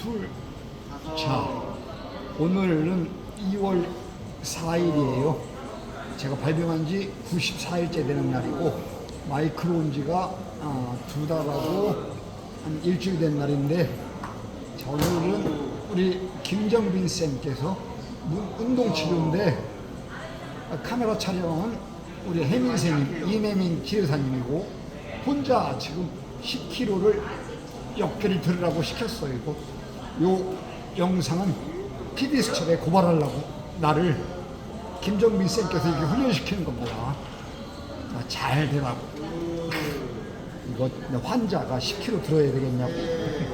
둘, 자, 오늘은 2월 4일이에요. 제가 발병한 지 94일째 되는 날이고, 마이크로 온 지가 아, 두 달하고 한 일주일 된 날인데, 자, 오늘은 우리 김정빈 쌤께서 문- 운동 치료인데, 아, 카메라 촬영은 우리 혜민 쌤님, 이혜민 치료사님이고, 혼자 지금 10kg를 역계를 들으라고 시켰어요. 요 영상은 PD수첩에 고발하려고 나를 김정민 쌤께서 이렇게 훈련시키는 겁니다. 자, 잘 되라고. 이거 환자가 10kg 들어야 되겠냐고.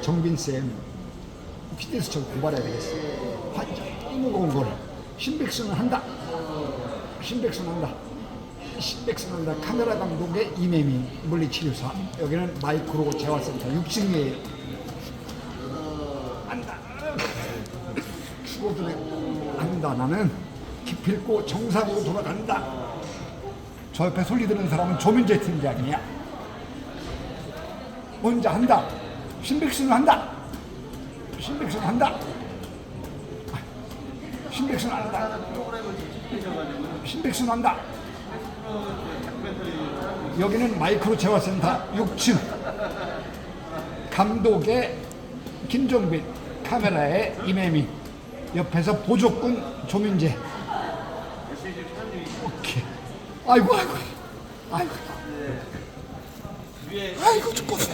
정빈 쌤 PD수첩에 고발해야 되겠어. 환자 이 무거운 거를 심백수는 한다. 심백수는 한다. 신백선한다 카메라 감독의 이매민 물리치료사 여기는 마이크로 재활센터 6층이에요 안다 죽어도 안다 나는 기필코 정상으로 돌아간다. 저 옆에 소리 듣는 사람은 조민재 팀장이야 혼자 한다. 신백수는 한다. 신백수는 한다. 신백수는 한다. 신백수는 한다. 여기는 마이크로 재활센터 6층. 감독의 김종빈 카메라의 이매미 옆에서 보조군 조민재. 오케이. 아이고 아이고. 아이고. 아이고 죽겠어